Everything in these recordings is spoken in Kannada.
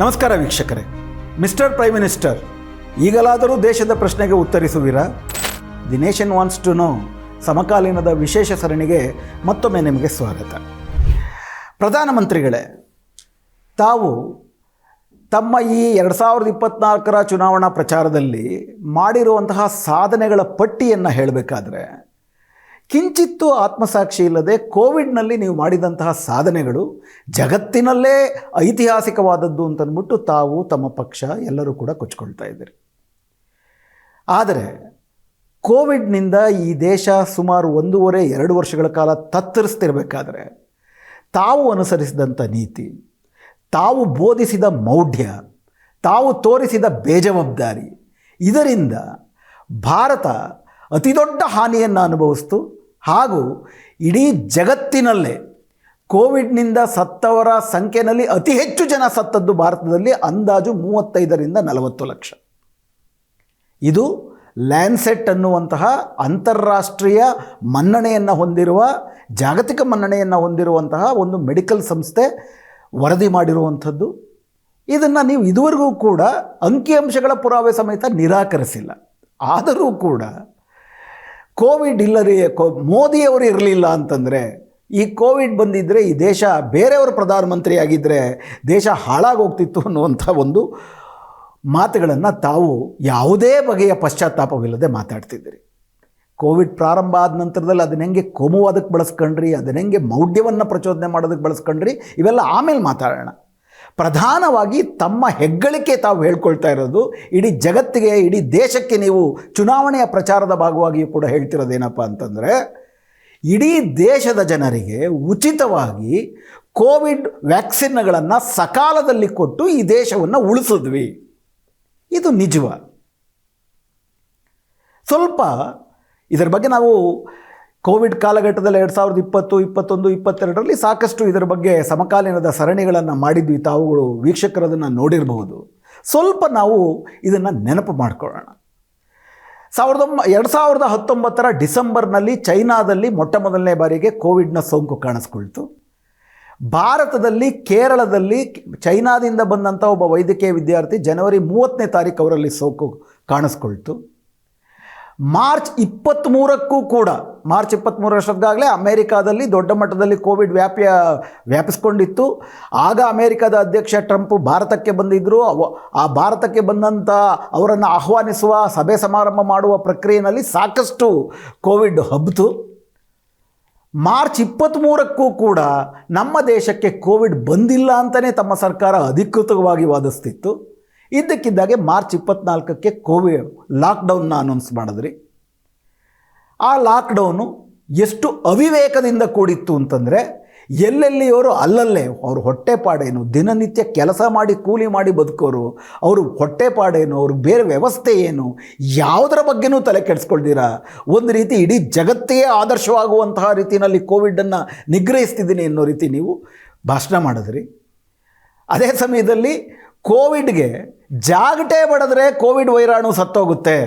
ನಮಸ್ಕಾರ ವೀಕ್ಷಕರೇ. ಮಿಸ್ಟರ್ ಪ್ರೈಮ್ ಮಿನಿಸ್ಟರ್, ಈಗಲಾದರೂ ದೇಶದ ಪ್ರಶ್ನೆಗೆ ಉತ್ತರಿಸುವಿರಾ? The nation wants to know. ಸಮಕಾಲೀನದ ವಿಶೇಷ ಸರಣಿಗೆ ಮತ್ತೊಮ್ಮೆ ನಿಮಗೆ ಸ್ವಾಗತ. ಪ್ರಧಾನಮಂತ್ರಿಗಳೇ, ತಾವು ತಮ್ಮ ಈ ಎರಡು ಸಾವಿರದ ಇಪ್ಪತ್ತ್ನಾಲ್ಕರ ಚುನಾವಣಾ ಪ್ರಚಾರದಲ್ಲಿ ಮಾಡಿರುವಂತಹ ಸಾಧನೆಗಳ ಪಟ್ಟಿಯನ್ನು ಹೇಳಬೇಕಾದ್ರೆ ಕಿಂಚಿತ್ತೂ ಆತ್ಮಸಾಕ್ಷಿ ಇಲ್ಲದೆ ಕೋವಿಡ್ನಲ್ಲಿ ನೀವು ಮಾಡಿದಂತಹ ಸಾಧನೆಗಳು ಜಗತ್ತಿನಲ್ಲೇ ಐತಿಹಾಸಿಕವಾದದ್ದು ಅಂತಂದ್ಬಿಟ್ಟು ತಾವು ತಮ್ಮ ಪಕ್ಷ ಎಲ್ಲರೂ ಕೂಡ ಕೊಚ್ಕೊಳ್ತಾ ಇದ್ದೀರಿ. ಆದರೆ ಕೋವಿಡ್ನಿಂದ ಈ ದೇಶ ಸುಮಾರು ಒಂದೂವರೆ, ಎರಡು ವರ್ಷಗಳ ಕಾಲ ತತ್ತರಿಸ್ತಿರಬೇಕಾದ್ರೆ ತಾವು ಅನುಸರಿಸಿದಂಥ ನೀತಿ, ತಾವು ಬೋಧಿಸಿದ ಮೌಢ್ಯ, ತಾವು ತೋರಿಸಿದ ಬೇಜವಾಬ್ದಾರಿ, ಇದರಿಂದ ಭಾರತ ಅತಿದೊಡ್ಡ ಹಾನಿಯನ್ನು ಅನುಭವಿಸ್ತು. ಹಾಗೂ ಇಡೀ ಜಗತ್ತಿನಲ್ಲೇ ಕೋವಿಡ್ನಿಂದ ಸತ್ತವರ ಸಂಖ್ಯೆಯಲ್ಲಿ ಅತಿ ಹೆಚ್ಚು ಜನ ಸತ್ತದ್ದು ಭಾರತದಲ್ಲಿ ಅಂದಾಜು ಮೂವತ್ತೈದರಿಂದ ನಲವತ್ತು ಲಕ್ಷ. ಇದು ಲ್ಯಾನ್ಸೆಟ್ ಅನ್ನುವಂತಹ ಅಂತಾರಾಷ್ಟ್ರೀಯ ಮನ್ನಣೆಯನ್ನು ಹೊಂದಿರುವ, ಜಾಗತಿಕ ಮನ್ನಣೆಯನ್ನು ಹೊಂದಿರುವಂತಹ ಒಂದು ಮೆಡಿಕಲ್ ಸಂಸ್ಥೆ ವರದಿ ಮಾಡಿರುವಂಥದ್ದು. ಇದನ್ನು ನೀವು ಇದುವರೆಗೂ ಕೂಡ ಅಂಕಿಅಂಶಗಳ ಪುರಾವೆ ಸಮೇತ ನಿರಾಕರಿಸಿಲ್ಲ. ಆದರೂ ಕೂಡ ಕೋವಿಡ್ ಇಲ್ಲರಿ ಕೋ, ಮೋದಿಯವರು ಇರಲಿಲ್ಲ ಅಂತಂದರೆ, ಈ ಕೋವಿಡ್ ಬಂದಿದ್ದರೆ ಈ ದೇಶ ಬೇರೆಯವರು ಪ್ರಧಾನಮಂತ್ರಿ ಆಗಿದ್ದರೆ ದೇಶ ಹಾಳಾಗೋಗ್ತಿತ್ತು ಅನ್ನುವಂಥ ಒಂದು ಮಾತುಗಳನ್ನು ತಾವು ಯಾವುದೇ ಬಗೆಯ ಪಶ್ಚಾತ್ತಾಪವಿಲ್ಲದೆ ಮಾತಾಡ್ತಿದ್ದೀರಿ. ಕೋವಿಡ್ ಪ್ರಾರಂಭ ಆದ ನಂತರದಲ್ಲಿ ಅದನ್ನ ಹೆಂಗೆ ಕೋಮುವಾದಕ್ಕೆ ಬಳಸ್ಕೊಂಡ್ರಿ, ಅದನ್ನ ಹೆಂಗೆ ಮೌಢ್ಯವನ್ನು ಪ್ರಚೋದನೆ ಮಾಡೋದಕ್ಕೆ ಬಳಸ್ಕೊಂಡ್ರಿ, ಇವೆಲ್ಲ ಆಮೇಲೆ ಮಾತಾಡೋಣ. ಪ್ರಧಾನವಾಗಿ ತಮ್ಮ ಹೆಗ್ಗಳಿಕೆ ತಾವು ಹೇಳ್ಕೊಳ್ತಾ ಇರೋದು, ಇಡೀ ಜಗತ್ತಿಗೆ, ಇಡೀ ದೇಶಕ್ಕೆ ನೀವು ಚುನಾವಣೆಯ ಪ್ರಚಾರದ ಭಾಗವಾಗಿಯೂ ಕೂಡ ಹೇಳ್ತಿರೋದೇನಪ್ಪ ಅಂತಂದರೆ, ಇಡೀ ದೇಶದ ಜನರಿಗೆ ಉಚಿತವಾಗಿ ಕೋವಿಡ್ ವ್ಯಾಕ್ಸಿನ್ಗಳನ್ನು ಸಕಾಲದಲ್ಲಿ ಕೊಟ್ಟು ಈ ದೇಶವನ್ನು ಉಳಿಸಿದ್ವಿ. ಇದು ನಿಜವ. ಸ್ವಲ್ಪ ಇದರ ಬಗ್ಗೆ ನಾವು ಕೋವಿಡ್ ಕಾಲಘಟ್ಟದಲ್ಲಿ ಎರಡು ಸಾವಿರದ ಇಪ್ಪತ್ತು, ಇಪ್ಪತ್ತೊಂದು, ಇಪ್ಪತ್ತೆರಡರಲ್ಲಿ ಸಾಕಷ್ಟು ಇದರ ಬಗ್ಗೆ ಸಮಕಾಲೀನದ ಸರಣಿಗಳನ್ನು ಮಾಡಿದ್ವಿ ತಾವುಗಳು ವೀಕ್ಷಕರದನ್ನು ನೋಡಿರಬಹುದು. ಸ್ವಲ್ಪ ನಾವು ಇದನ್ನು ನೆನಪು ಮಾಡಿಕೊಳ್ಳೋಣ. ಸಾವಿರದ ಒಂಬ, ಎರಡು ಸಾವಿರದ ಹತ್ತೊಂಬತ್ತರ ಡಿಸೆಂಬರ್ನಲ್ಲಿ ಚೈನಾದಲ್ಲಿ ಮೊಟ್ಟ ಮೊದಲನೇ ಬಾರಿಗೆ ಕೋವಿಡ್ನ ಸೋಂಕು ಕಾಣಿಸ್ಕೊಳ್ತು. ಭಾರತದಲ್ಲಿ, ಕೇರಳದಲ್ಲಿ ಚೈನಾದಿಂದ ಬಂದಂಥ ಒಬ್ಬ ವೈದ್ಯಕೀಯ ವಿದ್ಯಾರ್ಥಿ ಜನವರಿ ಮೂವತ್ತನೇ ತಾರೀಕು ಅವರಲ್ಲಿ ಸೋಂಕು ಕಾಣಿಸ್ಕೊಳ್ತು. ಮಾರ್ಚ್ ಇಪ್ಪತ್ತ್ಮೂರಕ್ಕೂ ಕೂಡ, ಮಾರ್ಚ್ ಇಪ್ಪತ್ತ್ಮೂರಷ್ಟೊತ್ತಿಗಾಗಲೇ ಅಮೇರಿಕಾದಲ್ಲಿ ದೊಡ್ಡ ಮಟ್ಟದಲ್ಲಿ ಕೋವಿಡ್ ವ್ಯಾಪಿಯ, ವ್ಯಾಪಿಸ್ಕೊಂಡಿತ್ತು. ಆಗ ಅಮೇರಿಕಾದ ಅಧ್ಯಕ್ಷ ಟ್ರಂಪ್ ಭಾರತಕ್ಕೆ ಬಂದಿದ್ದರು ಆ ಭಾರತಕ್ಕೆ ಬಂದಂಥ ಅವರನ್ನು ಆಹ್ವಾನಿಸುವ, ಸಭೆ ಸಮಾರಂಭ ಮಾಡುವ ಪ್ರಕ್ರಿಯೆಯಲ್ಲಿ ಸಾಕಷ್ಟು ಕೋವಿಡ್ ಹಬ್ಬಿತು ಮಾರ್ಚ್ ಇಪ್ಪತ್ತ್ಮೂರಕ್ಕೂ ಕೂಡ ನಮ್ಮ ದೇಶಕ್ಕೆ ಕೋವಿಡ್ ಬಂದಿಲ್ಲ ಅಂತಲೇ ತಮ್ಮ ಸರ್ಕಾರ ಅಧಿಕೃತವಾಗಿ ವಾದಿಸ್ತಿತ್ತು. ಇದ್ದಕ್ಕಿದ್ದಾಗೆ ಮಾರ್ಚ್ ಇಪ್ಪತ್ನಾಲ್ಕಕ್ಕೆ ಕೋವಿಡ್ ಲಾಕ್ಡೌನ್ನ ಅನೌನ್ಸ್ ಮಾಡಿದ್ರಿ. ಆ ಲಾಕ್ಡೌನು ಎಷ್ಟು ಅವಿವೇಕದಿಂದ ಕೂಡಿತ್ತು ಅಂತಂದರೆ ಎಲ್ಲೆಲ್ಲಿಯವರು ಅಲ್ಲಲ್ಲೇ ಅವ್ರ ಹೊಟ್ಟೆಪಾಡೇನು, ದಿನನಿತ್ಯ ಕೆಲಸ ಮಾಡಿ, ಕೂಲಿ ಮಾಡಿ ಬದುಕೋರು, ಅವರು ಹೊಟ್ಟೆಪಾಡೇನು, ಅವ್ರ ಬೇರೆ ವ್ಯವಸ್ಥೆ ಏನು, ಯಾವುದರ ಬಗ್ಗೆನೂ ತಲೆ ಕೆಡಿಸ್ಕೊಳ್ತೀರಾ ಒಂದು ರೀತಿ ಇಡೀ ಜಗತ್ತೇ ಆದರ್ಶವಾಗುವಂತಹ ರೀತಿಯಲ್ಲಿ ಕೋವಿಡನ್ನು ನಿಗ್ರಹಿಸ್ತಿದ್ದೀನಿ ಅನ್ನೋ ರೀತಿ ನೀವು ಭಾಷಣ ಮಾಡಿದ್ರಿ. ಅದೇ ಸಮಯದಲ್ಲಿ ಕೋವಿಡ್ಗೆ ಜಾಗಟೆ ಬಡಿದ್ರೆ ಕೋವಿಡ್ ವೈರಾಣು ಸತ್ತೋಗುತ್ತೆ.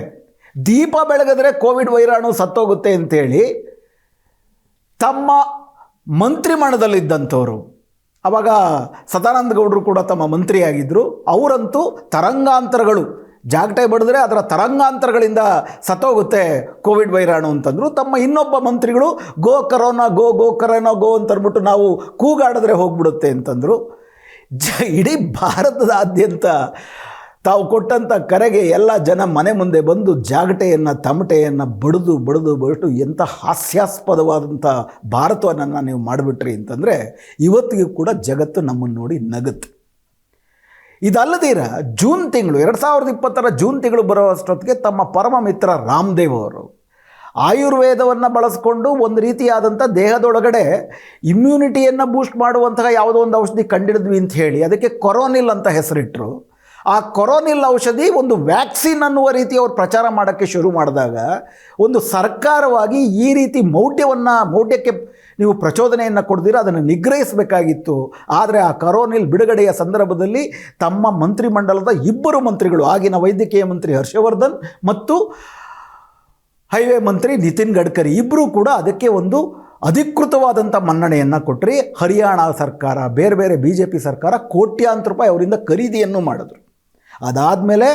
ದೀಪ ಬೆಳಗಿದ್ರೆ ಕೋವಿಡ್ ವೈರಾಣು ಸತ್ತೋಗುತ್ತೆ ಅಂತೇಳಿ ತಮ್ಮ ಮಂತ್ರಿಮಣದಲ್ಲಿದ್ದಂಥವ್ರು, ಅವಾಗ ಸದಾನಂದ ಗೌಡರು ಕೂಡ ತಮ್ಮ ಮಂತ್ರಿಯಾಗಿದ್ದರು ಅವರಂತೂ ತರಂಗಾಂತರಗಳು, ಜಾಗಟೆ ಬಡಿದ್ರೆ ಅದರ ತರಂಗಾಂತರಗಳಿಂದ ಸತ್ತೋಗುತ್ತೆ ಕೋವಿಡ್ ವೈರಾಣು ಅಂತಂದರು. ತಮ್ಮ ಇನ್ನೊಬ್ಬ ಮಂತ್ರಿಗಳು, ಗೋ ಕರೋನಾ, ಗೋ ಗೋ ಕರೋನಾ, ಗೋ ಅಂತಂದ್ಬಿಟ್ಟು ನಾವು ಕೂಗಾಡಿದ್ರೆ ಹೋಗ್ಬಿಡುತ್ತೆ ಅಂತಂದರು. ಜ, ಇಡೀ ಭಾರತದಾದ್ಯಂತ ತಾವು ಕೊಟ್ಟಂಥ ಕರೆಗೆ ಎಲ್ಲ ಜನ ಮನೆ ಮುಂದೆ ಬಂದು ಜಾಗಟೆಯನ್ನು, ತಮಟೆಯನ್ನು ಬಡಿದು ಬಡಿದು ಬಡಿದು ಎಂಥ ಹಾಸ್ಯಾಸ್ಪದವಾದಂಥ ಭಾರತವನ್ನು ನೀವು ಮಾಡಿಬಿಟ್ರಿ ಅಂತಂದರೆ ಇವತ್ತಿಗೂ ಕೂಡ ಜಗತ್ತು ನಮ್ಮನ್ನು ನೋಡಿ ನಗುತ್ತೆ. ಇದಲ್ಲದಿರ ಜೂನ್ ತಿಂಗಳು, ಎರಡು ಸಾವಿರದ ಇಪ್ಪತ್ತರ ಜೂನ್ ತಿಂಗಳು ಬರೋ ಅಷ್ಟೊತ್ತಿಗೆ ತಮ್ಮ ಪರಮ ಮಿತ್ರ ರಾಮದೇವ್ ಅವರು ಆಯುರ್ವೇದವನ್ನು ಬಳಸ್ಕೊಂಡು ಒಂದು ರೀತಿಯಾದಂಥ ದೇಹದೊಳಗಡೆ ಇಮ್ಯುನಿಟಿಯನ್ನು ಬೂಸ್ಟ್ ಮಾಡುವಂತಹ ಯಾವುದೋ ಒಂದು ಔಷಧಿ ಕಂಡಿಡಿದ್ವಿ ಅಂತ ಹೇಳಿ, ಅದಕ್ಕೆ ಕೊರೋನಿಲ್ ಅಂತ ಹೆಸರಿಟ್ಟರು ಆ ಕೊರೋನಿಲ್ ಔಷಧಿ ಒಂದು ವ್ಯಾಕ್ಸಿನ್ ಅನ್ನುವ ರೀತಿ ಅವರು ಪ್ರಚಾರ ಮಾಡೋಕ್ಕೆ ಶುರು ಮಾಡಿದಾಗ ಒಂದು ಸರ್ಕಾರವಾಗಿ ಈ ರೀತಿ ಮೌಢ್ಯವನ್ನು, ಮೌಢ್ಯಕ್ಕೆ ನೀವು ಪ್ರಚೋದನೆಯನ್ನು ಕೊಡ್ದಿರ, ಅದನ್ನು ನಿಗ್ರಹಿಸಬೇಕಾಗಿತ್ತು. ಆದರೆ ಆ ಕರೋನಿಲ್ ಬಿಡುಗಡೆಯ ಸಂದರ್ಭದಲ್ಲಿ ತಮ್ಮ ಮಂತ್ರಿಮಂಡಲದ ಇಬ್ಬರು ಮಂತ್ರಿಗಳು, ಆಗಿನ ವೈದ್ಯಕೀಯ ಮಂತ್ರಿ ಹರ್ಷವರ್ಧನ್ ಮತ್ತು ಹೈವೇ ಮಂತ್ರಿ ನಿತಿನ್ ಗಡ್ಕರಿ ಇಬ್ಬರೂ ಕೂಡ ಅದಕ್ಕೆ ಒಂದು ಅಧಿಕೃತವಾದಂಥ ಮನ್ನಣೆಯನ್ನು ಕೊಟ್ಟರೆ ಹರಿಯಾಣ ಸರ್ಕಾರ, ಬೇರೆ ಬೇರೆ ಬಿ ಜೆ ಪಿ ಸರ್ಕಾರ ಕೋಟ್ಯಾಂತರ ರೂಪಾಯಿ ಅವರಿಂದ ಖರೀದಿಯನ್ನು ಮಾಡಿದ್ರು. ಅದಾದಮೇಲೆ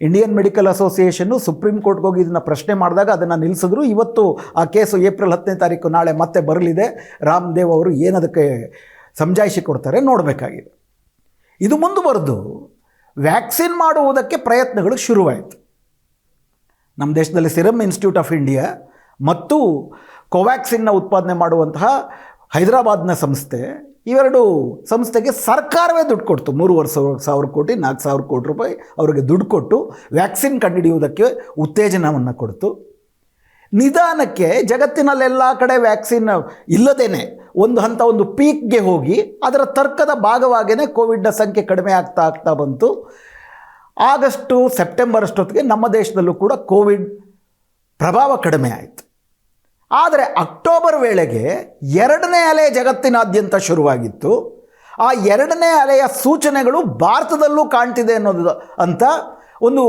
ಇಂಡಿಯನ್ ಮೆಡಿಕಲ್ ಅಸೋಸಿಯೇಷನ್ನು ಸುಪ್ರೀಂ ಕೋರ್ಟ್ಗೆ ಹೋಗಿ ಇದನ್ನು ಪ್ರಶ್ನೆ ಮಾಡಿದಾಗ ಅದನ್ನು ನಿಲ್ಲಿಸಿದ್ರು ಇವತ್ತು ಆ ಕೇಸು ಏಪ್ರಿಲ್ ಹತ್ತನೇ ತಾರೀಕು ನಾಳೆ ಮತ್ತೆ ಬರಲಿದೆ. ರಾಮದೇವ್ ಅವರು ಏನದಕ್ಕೆ ಸಮಜಾಯಿಷಿ ಕೊಡ್ತಾರೆ ನೋಡಬೇಕಾಗಿದೆ. ಇದು ಮುಂದುವರೆದು. ವ್ಯಾಕ್ಸಿನ್ ಮಾಡುವುದಕ್ಕೆ ಪ್ರಯತ್ನಗಳು ಶುರುವಾಯಿತು. ನಮ್ಮ ದೇಶದಲ್ಲಿ ಸಿರಮ್ ಇನ್ಸ್ಟಿಟ್ಯೂಟ್ ಆಫ್ ಇಂಡಿಯಾ ಮತ್ತು ಕೋವ್ಯಾಕ್ಸಿನ್ನ ಉತ್ಪಾದನೆ ಮಾಡುವಂತಹ ಹೈದರಾಬಾದ್ನ ಸಂಸ್ಥೆ, ಇವೆರಡು ಸಂಸ್ಥೆಗೆ ಸರ್ಕಾರವೇ ದುಡ್ಡು ಕೊಡ್ತು. ಮೂರುವರೆ ಸಾವಿರ ಸಾವಿರ ಕೋಟಿ, ನಾಲ್ಕು ಸಾವಿರ ಕೋಟಿ ರೂಪಾಯಿ ಅವರಿಗೆ ದುಡ್ಡು ಕೊಟ್ಟು ವ್ಯಾಕ್ಸಿನ್ ಕಂಡುಹಿಡಿಯುವುದಕ್ಕೆ ಉತ್ತೇಜನವನ್ನು ಕೊಡ್ತು. ನಿಧಾನಕ್ಕೆ ಜಗತ್ತಿನಲ್ಲೆಲ್ಲ ಕಡೆ ವ್ಯಾಕ್ಸಿನ್ ಇಲ್ಲದೇನೆ ಒಂದು ಹಂತ ಒಂದು ಪೀಕ್ಗೆ ಹೋಗಿ ಅದರ ತರ್ಕದ ಭಾಗವಾಗಿಯೇ ಕೋವಿಡ್ನ ಸಂಖ್ಯೆ ಕಡಿಮೆ ಆಗ್ತಾ ಆಗ್ತಾ ಬಂತು. ಆಗಸ್ಟು ಸೆಪ್ಟೆಂಬರ್ ಅಷ್ಟೊತ್ತಿಗೆ ನಮ್ಮ ದೇಶದಲ್ಲೂ ಕೂಡ ಕೋವಿಡ್ ಪ್ರಭಾವ ಕಡಿಮೆ ಆಯಿತು. ಆದರೆ ಅಕ್ಟೋಬರ್ ವೇಳೆಗೆ ಎರಡನೇ ಅಲೆ ಜಗತ್ತಿನಾದ್ಯಂತ ಶುರುವಾಗಿತ್ತು. ಆ ಎರಡನೇ ಅಲೆಯ ಸೂಚನೆಗಳು ಭಾರತದಲ್ಲೂ ಕಾಣ್ತಿದೆ ಅನ್ನೋದು ಅಂತ ಒಂದು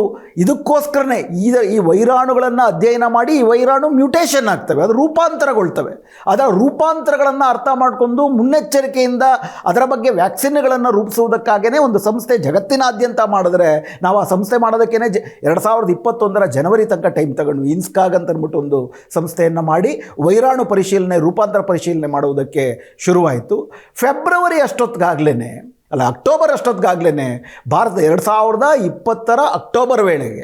ಇದಕ್ಕೋಸ್ಕರನೇ ಈ ಈ ವೈರಾಣುಗಳನ್ನು ಅಧ್ಯಯನ ಮಾಡಿ ಈ ವೈರಾಣು ಮ್ಯೂಟೇಷನ್ ಆಗ್ತವೆ, ಅದು ರೂಪಾಂತರಗೊಳ್ತವೆ. ಅದರ ರೂಪಾಂತರಗಳನ್ನು ಅರ್ಥ ಮಾಡಿಕೊಂಡು ಮುನ್ನೆಚ್ಚರಿಕೆಯಿಂದ ಅದರ ಬಗ್ಗೆ ವ್ಯಾಕ್ಸಿನ್ಗಳನ್ನು ರೂಪಿಸುವುದಕ್ಕಾಗೇ ಒಂದು ಸಂಸ್ಥೆ ಜಗತ್ತಿನಾದ್ಯಂತ ಮಾಡಿದ್ರೆ ನಾವು ಆ ಸಂಸ್ಥೆ ಮಾಡೋದಕ್ಕೇ ಜ, ಎರಡು ಸಾವಿರದ ಇಪ್ಪತ್ತೊಂದರ ಜನವರಿ ತನಕ ಟೈಮ್ ತಗೊಂಡ್ವಿ ಇನ್ಸ್ಕಾಗ್ ಅಂತ ಅಂದ್ಬಿಟ್ಟು ಒಂದು ಸಂಸ್ಥೆಯನ್ನು ಮಾಡಿ ವೈರಾಣು ಪರಿಶೀಲನೆ, ರೂಪಾಂತರ ಪರಿಶೀಲನೆ ಮಾಡುವುದಕ್ಕೆ ಶುರುವಾಯಿತು. ಫೆಬ್ರವರಿ ಅಷ್ಟೊತ್ತಿಗಾಗಲೇ ಅಲ್ಲ, ಅಕ್ಟೋಬರ್ ಅಷ್ಟೊತ್ತಿಗಾಗ್ಲೇ ಭಾರತ ಎರಡು ಸಾವಿರದ ಇಪ್ಪತ್ತರ ಅಕ್ಟೋಬರ್ ವೇಳೆಗೆ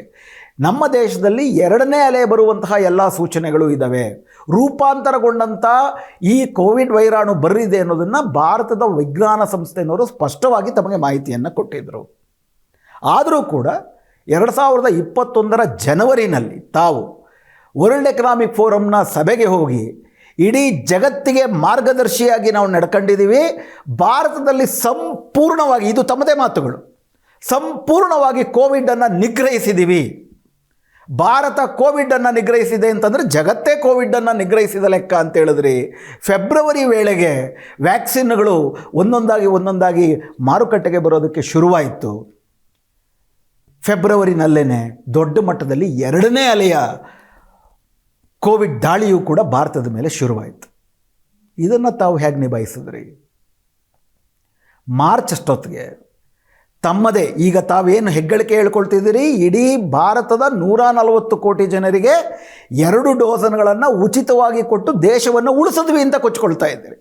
ನಮ್ಮ ದೇಶದಲ್ಲಿ ಎರಡನೇ ಅಲೆ ಬರುವಂತಹ ಎಲ್ಲ ಸೂಚನೆಗಳು ಇದ್ದಾವೆ ರೂಪಾಂತರಗೊಂಡಂಥ ಈ ಕೋವಿಡ್ ವೈರಾಣು ಬರಲಿದೆ ಅನ್ನೋದನ್ನು ಭಾರತದ ವಿಜ್ಞಾನ ಸಂಸ್ಥೆಯವರು ಸ್ಪಷ್ಟವಾಗಿ ತಮಗೆ ಮಾಹಿತಿಯನ್ನು ಕೊಟ್ಟಿದ್ದರು ಆದರೂ ಕೂಡ ಎರಡು ಸಾವಿರದ ಇಪ್ಪತ್ತೊಂದರ ಜನವರಿನಲ್ಲಿ ತಾವು ವರ್ಲ್ಡ್ ಎಕನಾಮಿಕ್ ಫೋರಮ್ನ ಸಭೆಗೆ ಹೋಗಿ ಇಡೀ ಜಗತ್ತಿಗೆ ಮಾರ್ಗದರ್ಶಿಯಾಗಿ ನಾವು ನಡ್ಕೊಂಡಿದ್ದೀವಿ. ಭಾರತದಲ್ಲಿ ಸಂಪೂರ್ಣವಾಗಿ ಇದು ತಮ್ಮದೇ ಮಾತುಗಳು. ಸಂಪೂರ್ಣವಾಗಿ ಕೋವಿಡನ್ನು ನಿಗ್ರಹಿಸಿದ್ದೀವಿ ಭಾರತ ಕೋವಿಡನ್ನು ನಿಗ್ರಹಿಸಿದೆ ಅಂತಂದರೆ ಜಗತ್ತೇ ಕೋವಿಡನ್ನು ನಿಗ್ರಹಿಸಿದ ಲೆಕ್ಕ ಅಂತ ಹೇಳಿದ್ರಿ. ಫೆಬ್ರವರಿ ವೇಳೆಗೆ ವ್ಯಾಕ್ಸಿನ್ಗಳು ಒಂದೊಂದಾಗಿ ಒಂದೊಂದಾಗಿ ಮಾರುಕಟ್ಟೆಗೆ ಬರೋದಕ್ಕೆ ಶುರುವಾಯಿತು. ಫೆಬ್ರವರಿನಲ್ಲೇ ದೊಡ್ಡ ಮಟ್ಟದಲ್ಲಿ ಎರಡನೇ ಅಲೆಯ ಕೋವಿಡ್ ದಾಳಿಯೂ ಕೂಡ ಭಾರತದ ಮೇಲೆ ಶುರುವಾಯಿತು. ಇದನ್ನು ತಾವು ಹೇಗೆ ನಿಭಾಯಿಸಿದ್ರಿ? ಮಾರ್ಚ್ ಅಷ್ಟೊತ್ತಿಗೆ ತಮ್ಮದೇ, ಈಗ ತಾವೇನು ಹೆಗ್ಗಳಿಕೆ ಹೇಳ್ಕೊಳ್ತಿದ್ದೀರಿ? ಇಡೀ ಭಾರತದ ನೂರ ನಲವತ್ತು ಕೋಟಿ ಜನರಿಗೆ ಎರಡು ಡೋಸನ್ಗಳನ್ನು ಉಚಿತವಾಗಿ ಕೊಟ್ಟು ದೇಶವನ್ನು ಉಳಿಸಿದ್ವಿ ಅಂತ ಕೊಚ್ಕೊಳ್ತಾ ಇದ್ದೀರಿ.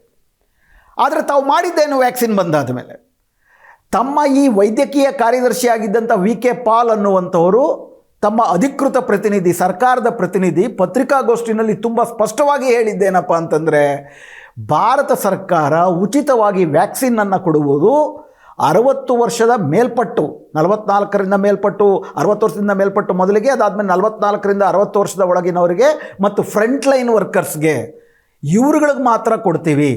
ಆದರೆ ತಾವು ಮಾಡಿದ್ದೇನು ವ್ಯಾಕ್ಸಿನ್ ಬಂದಾದ ಮೇಲೆ? ತಮ್ಮ ಈ ವೈದ್ಯಕೀಯ ಕಾರ್ಯದರ್ಶಿಯಾಗಿದ್ದಂಥ ವಿ ಕೆ ಪಾಲ್ ಅನ್ನುವಂಥವರು ತಮ್ಮ ಅಧಿಕೃತ ಪ್ರತಿನಿಧಿ, ಸರ್ಕಾರದ ಪ್ರತಿನಿಧಿ ಪತ್ರಿಕಾಗೋಷ್ಠಿನಲ್ಲಿ ತುಂಬ ಸ್ಪಷ್ಟವಾಗಿ ಹೇಳಿದ್ದೇನಪ್ಪ ಅಂತಂದರೆ, ಭಾರತ ಸರ್ಕಾರ ಉಚಿತವಾಗಿ ವ್ಯಾಕ್ಸಿನನ್ನು ಕೊಡುವುದು ಅರವತ್ತು ವರ್ಷದ ಮೇಲ್ಪಟ್ಟು, ನಲವತ್ನಾಲ್ಕರಿಂದ ಮೇಲ್ಪಟ್ಟು, ಅರವತ್ತು ವರ್ಷದಿಂದ ಮೇಲ್ಪಟ್ಟು ಮೊದಲಿಗೆ, ಅದಾದಮೇಲೆ ನಲವತ್ನಾಲ್ಕರಿಂದ ಅರವತ್ತು ವರ್ಷದ ಒಳಗಿನವರಿಗೆ ಮತ್ತು ಫ್ರಂಟ್ ಲೈನ್ ವರ್ಕರ್ಸ್ಗೆ ಇವ್ರುಗಳಿಗೆ ಮಾತ್ರ ಕೊಡ್ತೀವಿ.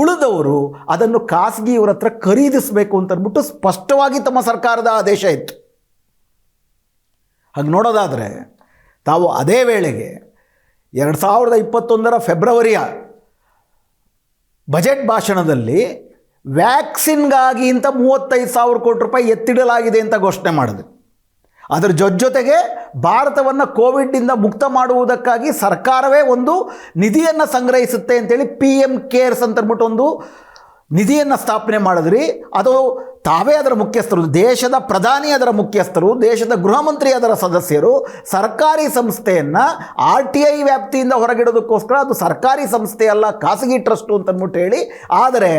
ಉಳಿದವರು ಅದನ್ನು ಖಾಸಗಿಯವರ ಹತ್ರ ಖರೀದಿಸಬೇಕು ಅಂತಂದ್ಬಿಟ್ಟು ಸ್ಪಷ್ಟವಾಗಿ ತಮ್ಮ ಸರ್ಕಾರದ ಆದೇಶ ಇತ್ತು. ಹಾಗೆ ನೋಡೋದಾದರೆ ತಾವು ಅದೇ ವೇಳೆಗೆ ಎರಡು ಸಾವಿರದ ಇಪ್ಪತ್ತೊಂದರ ಫೆಬ್ರವರಿಯ ಬಜೆಟ್ ಭಾಷಣದಲ್ಲಿ ವ್ಯಾಕ್ಸಿನ್ಗಾಗಿ ಇಂಥ ಮೂವತ್ತೈದು ಸಾವಿರ ಕೋಟಿ ರೂಪಾಯಿ ಎತ್ತಿಡಲಾಗಿದೆ ಅಂತ ಘೋಷಣೆ ಮಾಡಿದೆ ಅದರ ಜೊತೆಗೆ ಭಾರತವನ್ನು ಕೋವಿಡ್ನಿಂದ ಮುಕ್ತ ಮಾಡುವುದಕ್ಕಾಗಿ ಸರ್ಕಾರವೇ ಒಂದು ನಿಧಿಯನ್ನು ಸಂಗ್ರಹಿಸುತ್ತೆ ಅಂತೇಳಿ ಪಿ ಎಂ ಕೇರ್ಸ್ ಅಂತಂದ್ಬಿಟ್ಟು ಒಂದು ನಿಧಿಯನ್ನು ಸ್ಥಾಪನೆ ಮಾಡಿದ್ರಿ, ಅದು ತಾವೇ ಅದರ ಮುಖ್ಯಸ್ಥರು, ದೇಶದ ಪ್ರಧಾನಿ ಅದರ ಮುಖ್ಯಸ್ಥರು, ದೇಶದ ಗೃಹ ಮಂತ್ರಿ ಅದರ ಸದಸ್ಯರು, ಸರ್ಕಾರಿ ಸಂಸ್ಥೆಯನ್ನು ಆರ್ ಟಿ ಐ ವ್ಯಾಪ್ತಿಯಿಂದ ಹೊರಗಿಡೋದಕ್ಕೋಸ್ಕರ ಅದು ಸರ್ಕಾರಿ ಸಂಸ್ಥೆಯಲ್ಲ ಖಾಸಗಿ ಟ್ರಸ್ಟು ಅಂತಂದ್ಬಿಟ್ಟು ಹೇಳಿ, ಆದರೆ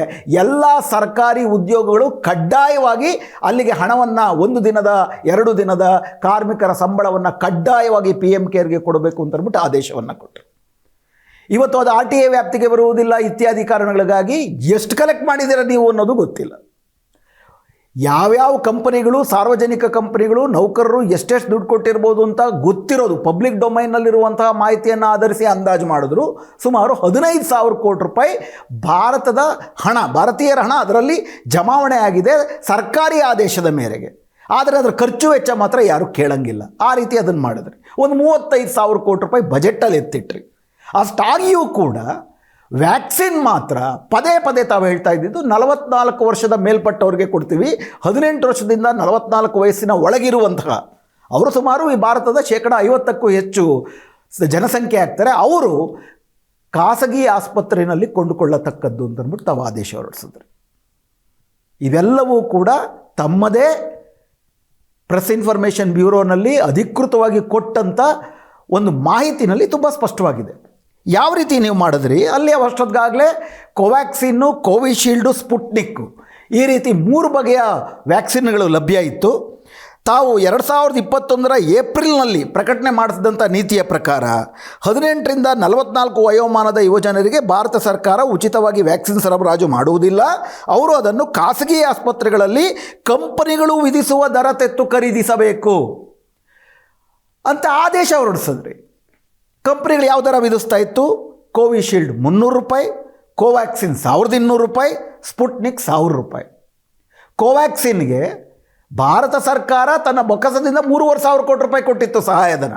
ಎಲ್ಲ ಸರ್ಕಾರಿ ಉದ್ಯೋಗಗಳು ಕಡ್ಡಾಯವಾಗಿ ಅಲ್ಲಿಗೆ ಹಣವನ್ನು ಒಂದು ದಿನದ, ಎರಡು ದಿನದ ಕಾರ್ಮಿಕರ ಸಂಬಳವನ್ನು ಕಡ್ಡಾಯವಾಗಿ ಪಿ ಎಂ ಕೇರ್ಗೆ ಕೊಡಬೇಕು ಅಂತಂದ್ಬಿಟ್ಟು ಆದೇಶವನ್ನು ಕೊಟ್ಟರು. ಇವತ್ತು ಅದು ಆರ್ ಟಿ ಎ ವ್ಯಾಪ್ತಿಗೆ ಬರುವುದಿಲ್ಲ ಇತ್ಯಾದಿ ಕಾರಣಗಳಿಗಾಗಿ ಎಷ್ಟು ಕಲೆಕ್ಟ್ ಮಾಡಿದ್ದೀರ ನೀವು ಅನ್ನೋದು ಗೊತ್ತಿಲ್ಲ. ಯಾವ್ಯಾವ ಕಂಪನಿಗಳು, ಸಾರ್ವಜನಿಕ ಕಂಪನಿಗಳು, ನೌಕರರು ಎಷ್ಟೆಷ್ಟು ದುಡ್ಡು ಕೊಟ್ಟಿರ್ಬೋದು ಅಂತ ಗೊತ್ತಿರೋದು ಪಬ್ಲಿಕ್ ಡೊಮೈನ್ನಲ್ಲಿರುವಂತಹ ಮಾಹಿತಿಯನ್ನು ಆಧರಿಸಿ ಅಂದಾಜು ಮಾಡಿದ್ರು, ಸುಮಾರು ಹದಿನೈದು ಸಾವಿರ ಕೋಟಿ ರೂಪಾಯಿ ಭಾರತದ ಹಣ, ಭಾರತೀಯರ ಹಣ ಅದರಲ್ಲಿ ಜಮಾವಣೆ ಆಗಿದೆ ಸರ್ಕಾರಿ ಆದೇಶದ ಮೇರೆಗೆ. ಆದರೆ ಅದರ ಖರ್ಚು ವೆಚ್ಚ ಮಾತ್ರ ಯಾರೂ ಕೇಳಂಗಿಲ್ಲ. ಆ ರೀತಿ ಅದನ್ನು ಮಾಡಿದ್ರಿ. ಒಂದು ಮೂವತ್ತೈದು ಸಾವಿರ ಕೋಟಿ ರೂಪಾಯಿ ಬಜೆಟಲ್ಲಿ ಎತ್ತಿಟ್ರಿ. ಅಷ್ಟಾಗಿಯೂ ಕೂಡ ವ್ಯಾಕ್ಸಿನ್ ಮಾತ್ರ ಪದೇ ಪದೇ ತಾವು ಹೇಳ್ತಾ ಇದ್ದಿದ್ದು ನಲವತ್ನಾಲ್ಕು ವರ್ಷದ ಮೇಲ್ಪಟ್ಟವ್ರಿಗೆ ಕೊಡ್ತೀವಿ. ಹದಿನೆಂಟು ವರ್ಷದಿಂದ ನಲವತ್ನಾಲ್ಕು ವಯಸ್ಸಿನ ಒಳಗಿರುವಂತಹ ಅವರು ಸುಮಾರು ಈ ಭಾರತದ ಶೇಕಡ ಐವತ್ತಕ್ಕೂ ಹೆಚ್ಚು ಜನಸಂಖ್ಯೆ ಆಗ್ತಾರೆ. ಅವರು ಖಾಸಗಿ ಆಸ್ಪತ್ರೆಯಲ್ಲಿ ಕೊಂಡುಕೊಳ್ಳತಕ್ಕದ್ದು ಅಂತಂದ್ಬಿಟ್ಟು ತಾವು ಆದೇಶ ಹೊರಡಿಸಿದ್ರು. ಇವೆಲ್ಲವೂ ಕೂಡ ತಮ್ಮದೇ ಪ್ರೆಸ್ ಇನ್ಫಾರ್ಮೇಷನ್ ಬ್ಯೂರೋನಲ್ಲಿ ಅಧಿಕೃತವಾಗಿ ಕೊಟ್ಟಂಥ ಒಂದು ಮಾಹಿತಿನಲ್ಲಿ ತುಂಬ ಸ್ಪಷ್ಟವಾಗಿದೆ. ಯಾವ ರೀತಿ ನೀವು ಮಾಡಿದ್ರಿ? ಅಲ್ಲಿ ಅಷ್ಟೊತ್ತಿಗಾಗಲೇ ಕೋವ್ಯಾಕ್ಸಿನ್ನು, ಕೋವಿಶೀಲ್ಡು ಸ್ಪುಟ್ನಿಕ್ಕು ಈ ರೀತಿ ಮೂರು ಬಗೆಯ ವ್ಯಾಕ್ಸಿನ್ಗಳು ಲಭ್ಯ ಇತ್ತು. ತಾವು ಎರಡು ಸಾವಿರದ ಇಪ್ಪತ್ತೊಂದರ ಏಪ್ರಿಲ್ನಲ್ಲಿ ಪ್ರಕಟಣೆ ಮಾಡಿಸಿದಂಥ ನೀತಿಯ ಪ್ರಕಾರ ಹದಿನೆಂಟರಿಂದ ನಲವತ್ನಾಲ್ಕು ವಯೋಮಾನದ ಯುವಜನರಿಗೆ ಭಾರತ ಸರ್ಕಾರ ಉಚಿತವಾಗಿ ವ್ಯಾಕ್ಸಿನ್ ಸರಬರಾಜು ಮಾಡುವುದಿಲ್ಲ. ಅವರು ಅದನ್ನು ಖಾಸಗಿ ಆಸ್ಪತ್ರೆಗಳಲ್ಲಿ ಕಂಪನಿಗಳು ವಿಧಿಸುವ ದರ ತೆತ್ತು ಖರೀದಿಸಬೇಕು ಅಂತ ಆದೇಶ ಹೊರಡಿಸಿದ್ರಿ. ಕಂಪ್ನಿಗಳು ಯಾವ ದರ ವಿಧಿಸ್ತಾ ಇತ್ತು? ಕೋವಿಶೀಲ್ಡ್ ಮುನ್ನೂರು ರೂಪಾಯಿ ಕೋವ್ಯಾಕ್ಸಿನ್ ಸಾವಿರದ ಇನ್ನೂರು ರೂಪಾಯಿ ಸ್ಪುಟ್ನಿಕ್ ಸಾವಿರ ರೂಪಾಯಿ. ಕೋವ್ಯಾಕ್ಸಿನ್ಗೆ ಭಾರತ ಸರ್ಕಾರ ತನ್ನ ಬೊಕ್ಕಸದಿಂದ ಮೂರುವರೆ ಸಾವಿರ ಕೋಟಿ ರೂಪಾಯಿ ಕೊಟ್ಟಿತ್ತು ಸಹಾಯಧನ.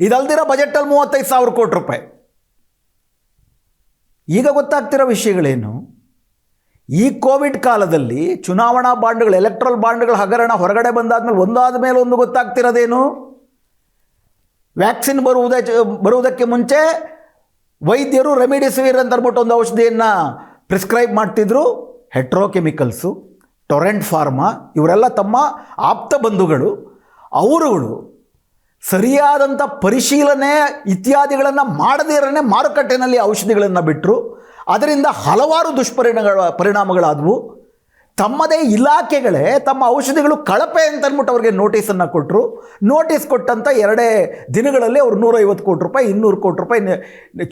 ಇದಲ್ದಿರೋ ಬಜೆಟಲ್ಲಿ ಮೂವತ್ತೈದು ಸಾವಿರ ಕೋಟಿ ರೂಪಾಯಿ. ಈಗ ಗೊತ್ತಾಗ್ತಿರೋ ವಿಷಯಗಳೇನು? ಈ ಕೋವಿಡ್ ಕಾಲದಲ್ಲಿ ಚುನಾವಣಾ ಬಾಂಡ್ಗಳು ಎಲೆಕ್ಟ್ರಲ್ ಬಾಂಡ್ಗಳ ಹಗರಣ ಹೊರಗಡೆ ಬಂದಾದ್ಮೇಲೆ ಒಂದಾದ ಮೇಲೆ ಒಂದು ಗೊತ್ತಾಗ್ತಿರೋದೇನು? ವ್ಯಾಕ್ಸಿನ್ ಬರುವುದೇ, ಬರುವುದಕ್ಕೆ ಮುಂಚೆ ವೈದ್ಯರು ರೆಮಿಡಿಸಿವಿರ್ ಅಂತ ಒಂದು ಔಷಧಿಯನ್ನು ಪ್ರಿಸ್ಕ್ರೈಬ್ ಮಾಡ್ತಿದ್ರು. ಹೆಟ್ರೋಕೆಮಿಕಲ್ಸು, ಟೊರೆಂಟ್ ಫಾರ್ಮಾ, ಇವರೆಲ್ಲ ತಮ್ಮ ಆಪ್ತ ಬಂಧುಗಳು, ಅವರುಗಳು ಸರಿಯಾದಂಥ ಪರಿಶೀಲನೆ ಇತ್ಯಾದಿಗಳನ್ನು ಮಾಡದಿರನೇ ಮಾರುಕಟ್ಟೆಯಲ್ಲಿ ಔಷಧಿಗಳನ್ನು ಬಿಟ್ಟರು ಅದರಿಂದ ಹಲವಾರು ದುಷ್ಪರಿಣಾಮಗಳ ಪರಿಣಾಮಗಳಾದವು. ತಮ್ಮದೇ ಇಲಾಖೆಗಳೇ ತಮ್ಮ ಔಷಧಿಗಳು ಕಳಪೆ ಅಂತ ಅಂದ್ಬಿಟ್ಟು ಅವ್ರಿಗೆ ನೋಟಿಸನ್ನು ಕೊಟ್ಟರು ನೋಟಿಸ್ ಕೊಟ್ಟಂಥ ಎರಡೇ ದಿನಗಳಲ್ಲಿ ಅವರು ನೂರೈವತ್ತು ಕೋಟಿ ರೂಪಾಯಿ, ಇನ್ನೂರು ಕೋಟಿ ರೂಪಾಯಿ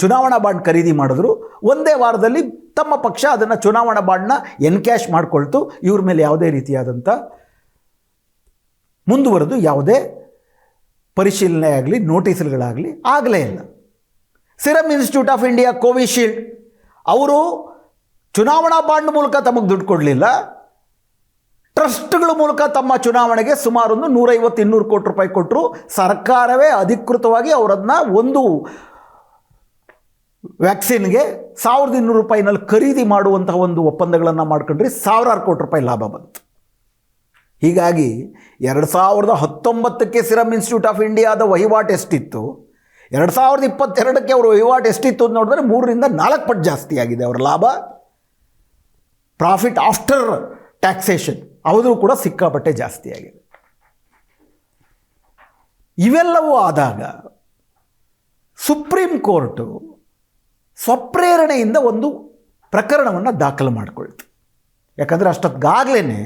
ಚುನಾವಣಾ ಬಾಂಡ್ ಖರೀದಿ ಮಾಡಿದ್ರು. ಒಂದೇ ವಾರದಲ್ಲಿ ತಮ್ಮ ಪಕ್ಷ ಅದನ್ನು ಚುನಾವಣಾ ಬಾಂಡ್ನ ಎನ್ಕ್ಯಾಶ್ ಮಾಡಿಕೊಳ್ತು. ಇವ್ರ ಮೇಲೆ ಯಾವುದೇ ರೀತಿಯಾದಂಥ ಮುಂದುವರೆದು ಯಾವುದೇ ಪರಿಶೀಲನೆ ಆಗಲಿ, ನೋಟಿಸ್ಗಳಾಗಲಿ ಆಗಲೇ ಇಲ್ಲ. Serum institute of India, Covishield, ಅವರು ಚುನಾವಣಾ ಬಾಂಡ್ ಮೂಲಕ ತಮಗೆ ದುಡ್ಡು ಕೊಡಲಿಲ್ಲ. ಟ್ರಸ್ಟ್ಗಳ ಮೂಲಕ ತಮ್ಮ ಚುನಾವಣೆಗೆ ಸುಮಾರು ಒಂದು ನೂರೈವತ್ತು ಇನ್ನೂರು ಕೋಟಿ ರೂಪಾಯಿ ಕೊಟ್ಟರು ಸರ್ಕಾರವೇ ಅಧಿಕೃತವಾಗಿ ಅವರದನ್ನ ಒಂದು ವ್ಯಾಕ್ಸಿನ್ಗೆ ಸಾವಿರದ ಇನ್ನೂರು ರೂಪಾಯಿನಲ್ಲಿ ಖರೀದಿ ಮಾಡುವಂತಹ ಒಂದು ಒಪ್ಪಂದಗಳನ್ನು ಮಾಡ್ಕೊಂಡ್ರಿ ಸಾವಿರಾರು ಕೋಟಿ ರೂಪಾಯಿ ಲಾಭ ಬಂತು. ಹೀಗಾಗಿ ಎರಡು ಸಾವಿರದ ಹತ್ತೊಂಬತ್ತಕ್ಕೆ ಸಿರಮ್ ಇನ್ಸ್ಟಿಟ್ಯೂಟ್ ಆಫ್ ಇಂಡಿಯಾದ ವಹಿವಾಟು ಎಷ್ಟಿತ್ತು? ಎರಡು ಸಾವಿರದ ಇಪ್ಪತ್ತೆರಡಕ್ಕೆ ಅವರ ವಹಿವಾಟು ಎಷ್ಟಿತ್ತು ಅಂತ ನೋಡಿದ್ರೆ ಮೂರರಿಂದ ನಾಲ್ಕು ಪಟ್ಟು ಜಾಸ್ತಿ ಆಗಿದೆ ಅವರ ಲಾಭ. ಪ್ರಾಫಿಟ್ ಆಫ್ಟರ್ ಟ್ಯಾಕ್ಸೇಷನ್ ಅವರು ಕೂಡ ಸಿಕ್ಕಾಪಟ್ಟೆ ಜಾಸ್ತಿ ಆಗಿದೆ. ಇವೆಲ್ಲವೂ ಆದಾಗ ಸುಪ್ರೀಂ ಕೋರ್ಟು ಸ್ವಪ್ರೇರಣೆಯಿಂದ ಒಂದು ಪ್ರಕರಣವನ್ನು ದಾಖಲು ಮಾಡಿಕೊಳ್ತು. ಯಾಕಂದರೆ ಅಷ್ಟೊತ್ತಿಗಾಗಲೇ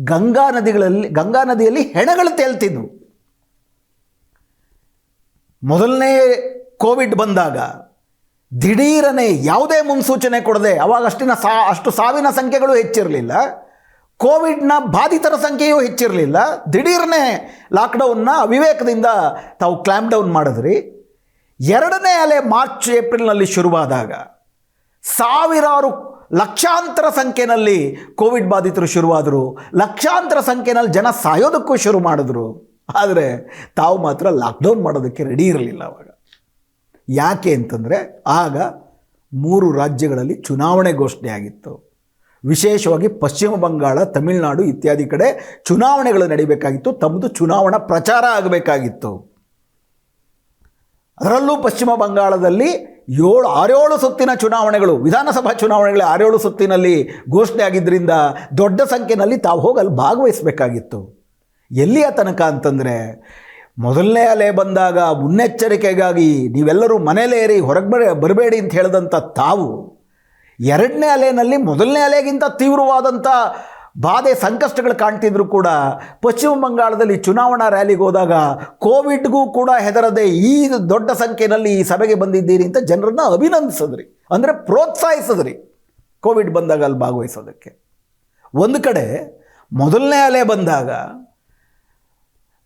ಗಂಗಾ ನದಿಗಳಲ್ಲಿ, ಗಂಗಾ ನದಿಯಲ್ಲಿ ಹೆಣಗಳು ತೇಲ್ತಿದ್ವು. ಮೊದಲನೇ ಕೋವಿಡ್ ಬಂದಾಗ ದಿಢೀರನೆ ಯಾವುದೇ ಮುನ್ಸೂಚನೆ ಕೊಡದೆ ಅವಾಗ ಅಷ್ಟಿನ ಸಾ, ಅಷ್ಟು ಸಾವಿನ ಸಂಖ್ಯೆಗಳು ಹೆಚ್ಚಿರಲಿಲ್ಲ. ಕೋವಿಡ್ನ ಬಾಧಿತರ ಸಂಖ್ಯೆಯೂ ಹೆಚ್ಚಿರಲಿಲ್ಲ. ದಿಢೀರನೆ ಲಾಕ್ಡೌನ್ನ ಅವಿವೇಕದಿಂದ ತಾವು ಕ್ಲ್ಯಾಂಪ್ ಡೌನ್ ಮಾಡಿದ್ರಿ. ಎರಡನೇ ಅಲೆ ಮಾರ್ಚ್, ಏಪ್ರಿಲ್ನಲ್ಲಿ ಶುರುವಾದಾಗ ಸಾವಿರಾರು ಲಕ್ಷಾಂತರ ಸಂಖ್ಯೆಯಲ್ಲಿ ಕೋವಿಡ್ ಬಾಧಿತರು ಶುರುವಾದರು. ಲಕ್ಷಾಂತರ ಸಂಖ್ಯೆನಲ್ಲಿ ಜನ ಸಾಯೋದಕ್ಕೂ ಶುರು ಮಾಡಿದ್ರು. ಆದರೆ ತಾವು ಮಾತ್ರ ಲಾಕ್ಡೌನ್ ಮಾಡೋದಕ್ಕೆ ರೆಡಿ ಇರಲಿಲ್ಲ ಅವಾಗ. ಯಾಕೆ ಅಂತಂದರೆ ಆಗ ಮೂರು ರಾಜ್ಯಗಳಲ್ಲಿ ಚುನಾವಣೆ ಘೋಷಣೆ ಆಗಿತ್ತು ವಿಶೇಷವಾಗಿ ಪಶ್ಚಿಮ ಬಂಗಾಳ, ತಮಿಳುನಾಡು ಇತ್ಯಾದಿ ಕಡೆ ಚುನಾವಣೆಗಳು ನಡೀಬೇಕಾಗಿತ್ತು. ತಮ್ಮದು ಚುನಾವಣಾ ಪ್ರಚಾರ ಆಗಬೇಕಾಗಿತ್ತು. ಅದರಲ್ಲೂ ಪಶ್ಚಿಮ ಬಂಗಾಳದಲ್ಲಿ ಏಳು, ಆರೇಳು ಸುತ್ತಿನ ಚುನಾವಣೆಗಳು, ವಿಧಾನಸಭಾ ಚುನಾವಣೆಗಳು ಆರೇಳು ಸುತ್ತಿನಲ್ಲಿ ಘೋಷಣೆ ಆಗಿದ್ದರಿಂದ ದೊಡ್ಡ ಸಂಖ್ಯೆಯಲ್ಲಿ ತಾವು ಹೋಗಿ ಅಲ್ಲಿ ಭಾಗವಹಿಸಬೇಕಾಗಿತ್ತು. ಎಲ್ಲಿಯ ತನಕ ಅಂತಂದರೆ ಮೊದಲನೇ ಅಲೆ ಬಂದಾಗ ಮುನ್ನೆಚ್ಚರಿಕೆಗಾಗಿ ನೀವೆಲ್ಲರೂ ಮನೆಯಲ್ಲೇ ಇರಿ, ಹೊರಗೆ ಬರ, ಬರಬೇಡಿ ಅಂತ ಹೇಳಿದಂಥ ತಾವು, ಎರಡನೇ ಅಲೆಯಲ್ಲಿ ಮೊದಲನೇ ಅಲೆಗಿಂತ ತೀವ್ರವಾದಂಥ ಬಾಧೆ, ಸಂಕಷ್ಟಗಳು ಕಾಣ್ತಿದ್ರು ಕೂಡ ಪಶ್ಚಿಮ ಬಂಗಾಳದಲ್ಲಿ ಚುನಾವಣಾ ರ್ಯಾಲಿಗೆ ಹೋದಾಗ ಕೋವಿಡ್ಗೂ ಕೂಡ ಹೆದರದೆ ಈ ದೊಡ್ಡ ಸಂಖ್ಯೆಯಲ್ಲಿ ಈ ಸಭೆಗೆ ಬಂದಿದ್ದೀರಿ ಅಂತ ಜನರನ್ನು ಅಭಿನಂದಿಸಿದ್ರಿ. ಅಂದರೆ ಪ್ರೋತ್ಸಾಹಿಸಿದ್ರಿ ಕೋವಿಡ್ ಬಂದಾಗ ಅಲ್ಲಿ ಭಾಗವಹಿಸೋದಕ್ಕೆ. ಒಂದು ಕಡೆ ಮೊದಲನೇ ಅಲೆ ಬಂದಾಗ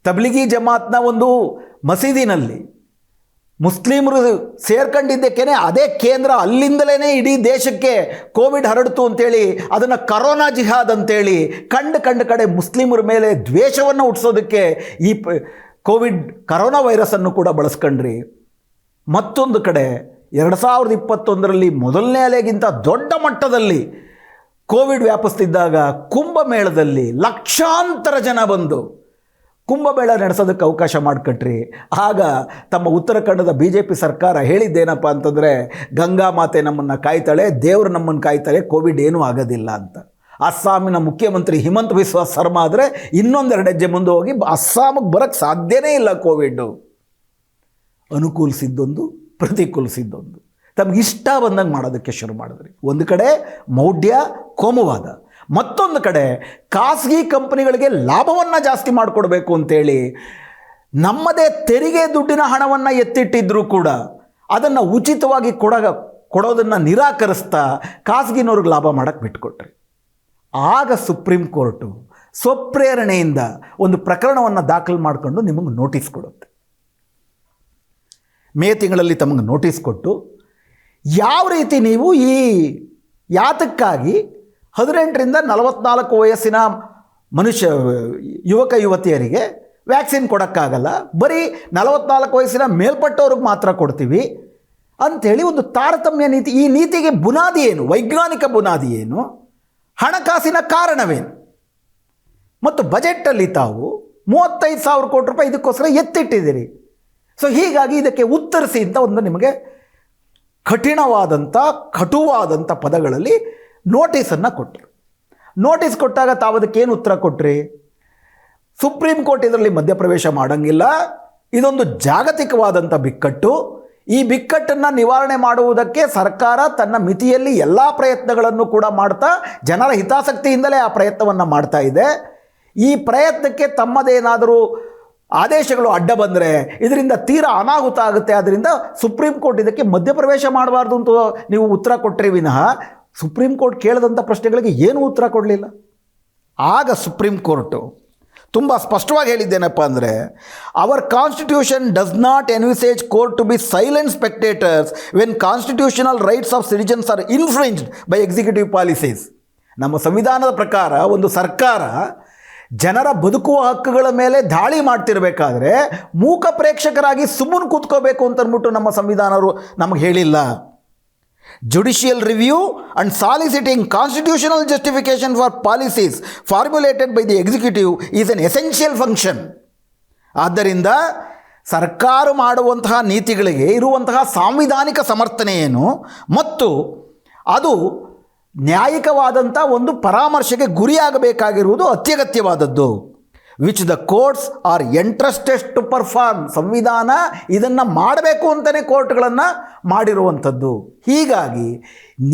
ತಬ್ಲಿಗಿ ಜಮಾತ್ನ ಒಂದು ಮಸೀದಿನಲ್ಲಿ ಮುಸ್ಲಿಮರು ಸೇರ್ಕೊಂಡಿದ್ದಕ್ಕೇನೆ ಅದೇ ಕೇಂದ್ರ ಅಲ್ಲಿಂದಲೇ ಇಡೀ ದೇಶಕ್ಕೆ ಕೋವಿಡ್ ಹರಡ್ತು ಅಂತೇಳಿ, ಅದನ್ನು ಕರೋನಾ ಜಿಹಾದ್ ಅಂತೇಳಿ ಕಂಡು ಕಂಡು ಕಡೆ ಮುಸ್ಲಿಮರ ಮೇಲೆ ದ್ವೇಷವನ್ನು ಹುಟ್ಟಿಸೋದಕ್ಕೆ ಈ ಕೋವಿಡ್ ಕರೋನಾ ವೈರಸನ್ನು ಕೂಡ ಬಳಸ್ಕೊಂಡ್ರಿ. ಮತ್ತೊಂದು ಕಡೆ ಎರಡು ಸಾವಿರದ ಇಪ್ಪತ್ತೊಂದರಲ್ಲಿ ಮೊದಲನೇ ಅಲೆಗಿಂತ ದೊಡ್ಡ ಮಟ್ಟದಲ್ಲಿ ಕೋವಿಡ್ ವ್ಯಾಪಿಸ್ತಿದ್ದಾಗ ಕುಂಭಮೇಳದಲ್ಲಿ ಲಕ್ಷಾಂತರ ಜನ ಬಂದು ಕುಂಭಮೇಳ ನಡೆಸೋದಕ್ಕೆ ಅವಕಾಶ ಮಾಡಿಕೊಟ್ರಿ. ಆಗ ತಮ್ಮ ಉತ್ತರ ಕನ್ನಡದ ಬಿ ಜೆ ಪಿ ಸರ್ಕಾರ ಹೇಳಿದ್ದೇನಪ್ಪ ಅಂತಂದರೆ, ಗಂಗಾ ಮಾತೆ ನಮ್ಮನ್ನು ಕಾಯ್ತಾಳೆ, ದೇವರು ನಮ್ಮನ್ನು ಕಾಯ್ತಾಳೆ, ಕೋವಿಡ್ ಏನೂ ಆಗೋದಿಲ್ಲ ಅಂತ. ಅಸ್ಸಾಮಿನ ಮುಖ್ಯಮಂತ್ರಿ ಹಿಮಂತ್ ಬಿಸ್ವಾ ಶರ್ಮಾ ಆದರೆ ಇನ್ನೊಂದೆರಡು ಹೆಜ್ಜೆ ಮುಂದೆ ಹೋಗಿ ಅಸ್ಸಾಮಿಗೆ ಬರೋಕ್ಕೆ ಸಾಧ್ಯನೇ ಇಲ್ಲ ಕೋವಿಡ್ಡು ಅನುಕೂಲಿಸಿದ್ದೊಂದು, ಪ್ರತಿಕೂಲಿಸಿದ್ದೊಂದು. ತಮಗಿಷ್ಟ ಬಂದಂಗೆ ಮಾಡೋದಕ್ಕೆ ಶುರು ಮಾಡಿದ್ರಿ. ಒಂದು ಕಡೆ ಮೌಢ್ಯ ಕೋಮುವಾದ. ಮತ್ತೊಂದು ಕಡೆ ಖಾಸಗಿ ಕಂಪನಿಗಳಿಗೆ ಲಾಭವನ್ನು ಜಾಸ್ತಿ ಮಾಡಿಕೊಡ್ಬೇಕು ಅಂತೇಳಿ ನಮ್ಮದೇ ತೆರಿಗೆ ದುಡ್ಡಿನ ಹಣವನ್ನು ಎತ್ತಿಟ್ಟಿದ್ರೂ ಕೂಡ ಅದನ್ನು ಉಚಿತವಾಗಿ ಕೊಡ ಕೊಡೋದನ್ನು ನಿರಾಕರಿಸ್ತಾ ಖಾಸಗಿನವ್ರಿಗೆ ಲಾಭ ಮಾಡೋಕ್ಕೆ ಬಿಟ್ಕೊಟ್ರಿ. ಆಗ ಸುಪ್ರೀಂ ಕೋರ್ಟು ಸ್ವಪ್ರೇರಣೆಯಿಂದ ಒಂದು ಪ್ರಕರಣವನ್ನು ದಾಖಲು ಮಾಡಿಕೊಂಡು ನಿಮಗೆ ನೋಟಿಸ್ ಕೊಡುತ್ತೆ. ಮೇ ತಿಂಗಳಲ್ಲಿ ತಮಗೆ ನೋಟಿಸ್ ಕೊಟ್ಟು ಯಾವ ರೀತಿ ನೀವು ಈ ಯಾತಕ್ಕಾಗಿ ಹದಿನೆಂಟರಿಂದ ನಲವತ್ನಾಲ್ಕು ವಯಸ್ಸಿನ ಮನುಷ್ಯ, ಯುವಕ, ಯುವತಿಯರಿಗೆ ವ್ಯಾಕ್ಸಿನ್ ಕೊಡೋಕ್ಕಾಗಲ್ಲ. ಬರೀ ನಲವತ್ನಾಲ್ಕು ವಯಸ್ಸಿನ ಮೇಲ್ಪಟ್ಟವ್ರಿಗೆ ಮಾತ್ರ ಕೊಡ್ತೀವಿ. ಅಂಥೇಳಿ ಒಂದು ತಾರತಮ್ಯ ನೀತಿ, ಈ ನೀತಿಗೆ ಬುನಾದಿ ಏನು? ವೈಜ್ಞಾನಿಕ ಬುನಾದಿ ಏನು? ಹಣಕಾಸಿನ ಕಾರಣವೇನು? ಮತ್ತು ಬಜೆಟಲ್ಲಿ ತಾವು ಮೂವತ್ತೈದು ಸಾವಿರ ಕೋಟಿ ರೂಪಾಯಿ ಇದಕ್ಕೋಸ್ಕರ ಎತ್ತಿಟ್ಟಿದ್ದೀರಿ. ಸೊ, ಹೀಗಾಗಿ ಇದಕ್ಕೆ ಉತ್ತರಿಸಿ ಅಂತ ಒಂದು ನಿಮಗೆ ಕಠಿಣವಾದಂಥ, ಕಟುವಾದಂಥ ಪದಗಳಲ್ಲಿ ನೋಟಿಸನ್ನು ಕೊಟ್ಟರು ನೋಟಿಸ್ ಕೊಟ್ಟಾಗ ತಾವು ಅದಕ್ಕೇನು ಉತ್ತರ ಕೊಟ್ರಿ? ಸುಪ್ರೀಂ ಕೋರ್ಟ್ ಇದರಲ್ಲಿ ಮಧ್ಯಪ್ರವೇಶ ಮಾಡಂಗಿಲ್ಲ. ಇದೊಂದು ಜಾಗತಿಕವಾದಂಥ ಬಿಕ್ಕಟ್ಟು. ಈ ಬಿಕ್ಕಟ್ಟನ್ನು ನಿವಾರಣೆ ಮಾಡುವುದಕ್ಕೆ ಸರ್ಕಾರ ತನ್ನ ಮಿತಿಯಲ್ಲಿ ಎಲ್ಲ ಪ್ರಯತ್ನಗಳನ್ನು ಕೂಡ ಮಾಡ್ತಾ ಜನರ ಹಿತಾಸಕ್ತಿಯಿಂದಲೇ ಆ ಪ್ರಯತ್ನವನ್ನು ಮಾಡ್ತಾ ಇದೆ. ಈ ಪ್ರಯತ್ನಕ್ಕೆ ತಮ್ಮದೇನಾದರೂ ಆದೇಶಗಳು ಅಡ್ಡ ಬಂದರೆ, ಇದರಿಂದ ತೀರಾ ಅನಾಹುತ ಆಗುತ್ತೆ. ಆದ್ದರಿಂದ ಸುಪ್ರೀಂ ಕೋರ್ಟ್ ಇದಕ್ಕೆ ಮಧ್ಯಪ್ರವೇಶ ಮಾಡಬಾರ್ದು ಅಂತ ನೀವು ಉತ್ತರ ಕೊಟ್ಟರೆ ವಿನಃ ಸುಪ್ರೀಂ ಕೋರ್ಟ್ ಕೇಳಿದಂಥ ಪ್ರಶ್ನೆಗಳಿಗೆ ಏನೂ ಉತ್ತರ ಕೊಡಲಿಲ್ಲ? ಆಗ ಸುಪ್ರೀಂ ಕೋರ್ಟು ತುಂಬ ಸ್ಪಷ್ಟವಾಗಿ ಹೇಳಿದ್ದೇನಪ್ಪ ಅಂದರೆ our constitution does not envisage court to be silent spectators when constitutional rights of citizens are influenced by executive policies ನಮ್ಮ ಸಂವಿಧಾನದ ಪ್ರಕಾರ ಒಂದು ಸರ್ಕಾರ ಜನರ ಬದುಕುವ ಹಕ್ಕುಗಳ ಮೇಲೆ ದಾಳಿ ಮಾಡ್ತಿರಬೇಕಾದ್ರೆ ಮೂಕ ಪ್ರೇಕ್ಷಕರಾಗಿ ಸುಮ್ಮನೆ ಕೂತ್ಕೋಬೇಕು ಅಂತಂದ್ಬಿಟ್ಟು ನಮ್ಮ ಸಂವಿಧಾನರು ನಮಗೆ ಹೇಳಿಲ್ಲ. Judicial review and soliciting constitutional justification for policies formulated by the executive is an essential function ಆದ್ದರಿಂದ ಸರ್ಕಾರ ಮಾಡುವಂತಹ ನೀತಿಗಳಿಗೆ ಇರುವಂತಹ ಸಾಂವಿಧಾನಿಕ ಸಮರ್ಥನೆ ಏನು ಮತ್ತು ಅದು ನ್ಯಾಯಿಕವಾದಂಥ ಒಂದು ಪರಾಮರ್ಶೆಗೆ ಗುರಿಯಾಗಬೇಕಾಗಿರುವುದು ಅತ್ಯಗತ್ಯವಾದದ್ದು. Which the courts are entrusted to perform ಸಂವಿಧಾನ ಇದನ್ನು ಮಾಡಬೇಕು ಅಂತಲೇ ಕೋರ್ಟ್ಗಳನ್ನು ಮಾಡಿರುವಂಥದ್ದು. ಹೀಗಾಗಿ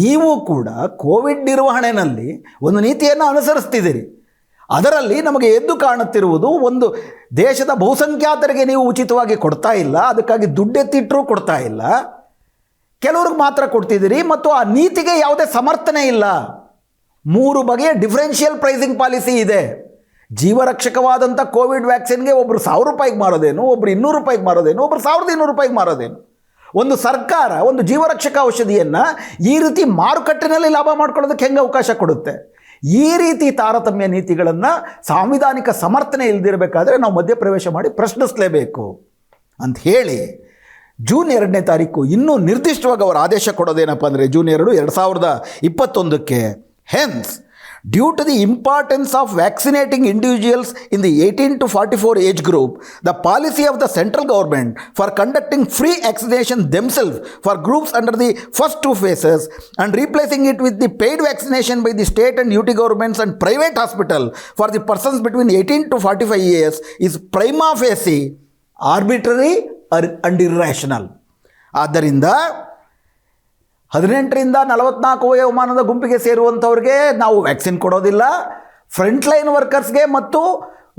ನೀವು ಕೂಡ ಕೋವಿಡ್ ನಿರ್ವಹಣೆಯಲ್ಲಿ ಒಂದು ನೀತಿಯನ್ನು ಅನುಸರಿಸ್ತಿದ್ದೀರಿ. ಅದರಲ್ಲಿ ನಮಗೆ ಎದ್ದು ಕಾಣುತ್ತಿರುವುದು ಒಂದು ದೇಶದ ಬಹುಸಂಖ್ಯಾತರಿಗೆ ನೀವು ಉಚಿತವಾಗಿ ಕೊಡ್ತಾ ಇಲ್ಲ, ಅದಕ್ಕಾಗಿ ದುಡ್ಡೆತ್ತಿಟ್ಟರೂ ಕೊಡ್ತಾ ಇಲ್ಲ. ಕೆಲವ್ರಿಗೆ ಮಾತ್ರ ಕೊಡ್ತಿದ್ದೀರಿ ಮತ್ತು ಆ ನೀತಿಗೆ ಯಾವುದೇ ಸಮರ್ಥನೆ ಇಲ್ಲ. ಮೂರು ಬಗೆಯ ಡಿಫ್ರೆನ್ಷಿಯಲ್ ಪ್ರೈಸಿಂಗ್ ಪಾಲಿಸಿ ಇದೆ. ಜೀವರಕ್ಷಕವಾದಂಥ ಕೋವಿಡ್ ವ್ಯಾಕ್ಸಿನ್ಗೆ ಒಬ್ಬರು ಸಾವಿರ ರೂಪಾಯಿಗೆ ಮಾರೋದೇನು ಒಬ್ಬರು ಇನ್ನೂರು ರೂಪಾಯಿಗೆ ಮಾರೋದೇನು ಒಬ್ಬರು ಸಾವಿರದ ಇನ್ನೂರು ರೂಪಾಯಿಗೆ ಮಾರೋದೇನು? ಒಂದು ಸರ್ಕಾರ, ಒಂದು ಜೀವರಕ್ಷಕ ಔಷಧಿಯನ್ನು ಈ ರೀತಿ ಮಾರುಕಟ್ಟೆನಲ್ಲಿ ಲಾಭ ಮಾಡ್ಕೊಳ್ಳೋದಕ್ಕೆ ಹೆಂಗೆ ಅವಕಾಶ ಕೊಡುತ್ತೆ? ಈ ರೀತಿ ತಾರತಮ್ಯ ನೀತಿಗಳನ್ನು ಸಾಂವಿಧಾನಿಕ ಸಮರ್ಥನೆ ಇಲ್ಲದಿರಬೇಕಾದ್ರೆ ನಾವು ಮಧ್ಯಪ್ರವೇಶ ಮಾಡಿ ಪ್ರಶ್ನಿಸಲೇಬೇಕು ಅಂತ ಹೇಳಿ ಜೂನ್ ಎರಡನೇ ತಾರೀಕು ಇನ್ನೂ ನಿರ್ದಿಷ್ಟವಾಗಿ ಅವರು ಆದೇಶ ಕೊಡೋದೇನಪ್ಪ ಅಂದರೆ ಜೂನ್ ಎರಡು ಎರಡು ಸಾವಿರದ ಇಪ್ಪತ್ತೊಂದಕ್ಕೆ. Hence due to the importance of vaccinating individuals in the eighteen to forty four age group the policy of the central government for conducting free vaccination themself for groups under the first two phases and replacing it with the paid vaccination by the state and UT governments and private hospital for the persons between eighteen to forty five years is prima facie arbitrary uh and irrational ಆದ್ದರಿಂದ ಹದಿನೆಂಟರಿಂದ ನಲವತ್ನಾಲ್ಕು ವಯೋಮಾನದ ಗುಂಪಿಗೆ ಸೇರುವಂಥವ್ರಿಗೆ ನಾವು ವ್ಯಾಕ್ಸಿನ್ ಕೊಡೋದಿಲ್ಲ. ಫ್ರಂಟ್ ಲೈನ್ ವರ್ಕರ್ಸ್ಗೆ ಮತ್ತು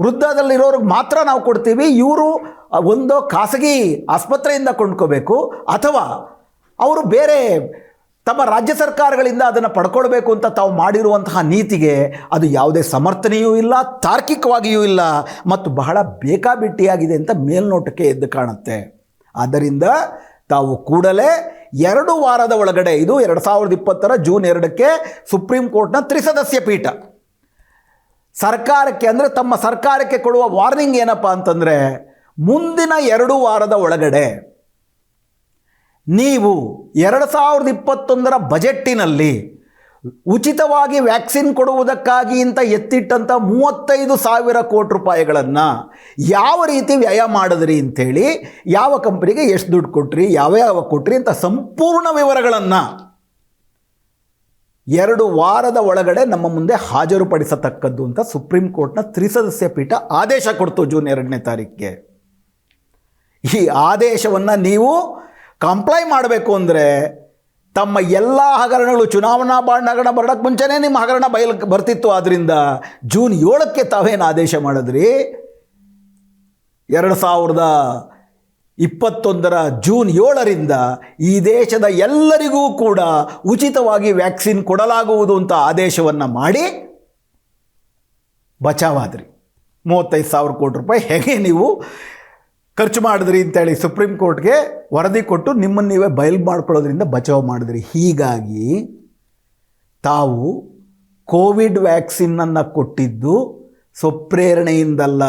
ವೃದ್ಧದಲ್ಲಿರೋರಿಗೆ ಮಾತ್ರ ನಾವು ಕೊಡ್ತೀವಿ. ಇವರು ಒಂದು ಖಾಸಗಿ ಆಸ್ಪತ್ರೆಯಿಂದ ಕೊಂಡ್ಕೋಬೇಕು ಅಥವಾ ಅವರು ಬೇರೆ ತಮ್ಮ ರಾಜ್ಯ ಸರ್ಕಾರಗಳಿಂದ ಅದನ್ನು ಪಡ್ಕೊಳ್ಬೇಕು ಅಂತ ತಾವು ಮಾಡಿರುವಂತಹ ನೀತಿಗೆ ಅದು ಯಾವುದೇ ಸಮರ್ಥನೆಯೂ ಇಲ್ಲ, ತಾರ್ಕಿಕವಾಗಿಯೂ ಇಲ್ಲ ಮತ್ತು ಬಹಳ ಬೇಕಾಬಿಟ್ಟಿಯಾಗಿದೆ ಅಂತ ಮೇಲ್ನೋಟಕ್ಕೆ ಎದ್ದು ಕಾಣುತ್ತೆ. ಆದ್ದರಿಂದ ತಾವು ಕೂಡಲೇ ಎರಡು ವಾರದ ಒಳಗಡೆ, ಇದು ಎರಡು ಸಾವಿರದ ಇಪ್ಪತ್ತರ ಜೂನ್ ಎರಡಕ್ಕೆ ಸುಪ್ರೀಂ ಕೋರ್ಟ್ನ ತ್ರಿಸದಸ್ಯ ಪೀಠ. ಸರ್ಕಾರಕ್ಕೆ ಅಂದರೆ ತಮ್ಮ ಸರ್ಕಾರಕ್ಕೆ ಕೊಡುವ ವಾರ್ನಿಂಗ್ ಏನಪ್ಪ ಅಂತಂದರೆ, ಮುಂದಿನ ಎರಡು ವಾರದ ಒಳಗಡೆ ನೀವು ಎರಡು ಸಾವಿರದ ಇಪ್ಪತ್ತೊಂದರ ಬಜೆಟ್ಟಿನಲ್ಲಿ ಉಚಿತವಾಗಿ ವ್ಯಾಕ್ಸಿನ್ ಕೊಡುವುದಕ್ಕಾಗಿ ಇಂಥ ಎತ್ತಿಟ್ಟಂಥ ಮೂವತ್ತೈದು ಸಾವಿರ ಕೋಟಿ ರೂಪಾಯಿಗಳನ್ನು ಯಾವ ರೀತಿ ವ್ಯಯ ಮಾಡಿದ್ರಿ ಅಂಥೇಳಿ ಯಾವ ಕಂಪ್ನಿಗೆ ಎಷ್ಟು ದುಡ್ಡು ಕೊಟ್ರಿ, ಯಾವ ಯಾವ ಕೊಟ್ರಿ ಅಂತ ಸಂಪೂರ್ಣ ವಿವರಗಳನ್ನು ಎರಡು ವಾರದ ಒಳಗಡೆ ನಮ್ಮ ಮುಂದೆ ಹಾಜರುಪಡಿಸತಕ್ಕದ್ದು ಅಂತ ಸುಪ್ರೀಂ ಕೋರ್ಟ್ನ ತ್ರಿಸದಸ್ಯ ಪೀಠ ಆದೇಶ ಕೊಡ್ತು ಜೂನ್ ಎರಡನೇ ತಾರೀಕಿಗೆ. ಈ ಆದೇಶವನ್ನು ನೀವು ಕಂಪ್ಲೈ ಮಾಡಬೇಕು ಅಂದರೆ ತಮ್ಮ ಎಲ್ಲ ಹಗರಣಗಳು ಚುನಾವಣಾ ಬಾಂಡ್ ಹಗರಣ ಬರೋಕ್ಕೆ ಮುಂಚೆನೇ ನಿಮ್ಮ ಹಗರಣ ಬಯಲು ಬರ್ತಿತ್ತು. ಆದ್ದರಿಂದ ಜೂನ್ ಏಳಕ್ಕೆ ತಾವೇನು ಆದೇಶ ಮಾಡಿದ್ರಿ? ಎರಡು ಸಾವಿರದ ಇಪ್ಪತ್ತೊಂದರ ಜೂನ್ ಏಳರಿಂದ ಈ ದೇಶದ ಎಲ್ಲರಿಗೂ ಕೂಡ ಉಚಿತವಾಗಿ ವ್ಯಾಕ್ಸಿನ್ ಕೊಡಲಾಗುವುದು ಅಂತ ಆದೇಶವನ್ನು ಮಾಡಿ ಬಚಾವಾದ್ರಿ ಮೂವತ್ತೈದು ಸಾವಿರ ಕೋಟಿ ರೂಪಾಯಿ. ಹೇಗೆ ನೀವು ಖರ್ಚು ಮಾಡಿದ್ರಿ ಅಂತೇಳಿ ಸುಪ್ರೀಂ ಕೋರ್ಟ್ಗೆ ವರದಿ ಕೊಟ್ಟು ನಿಮ್ಮನ್ನು ನೀವೇ ಬಯಲು ಮಾಡ್ಕೊಳ್ಳೋದ್ರಿಂದ ಬಚಾವ್ ಮಾಡಿದ್ರಿ. ಹೀಗಾಗಿ ತಾವು ಕೋವಿಡ್ ವ್ಯಾಕ್ಸಿನ್ನನ್ನು ಕೊಟ್ಟಿದ್ದು ಸ್ವಪ್ರೇರಣೆಯಿಂದಲ್ಲ.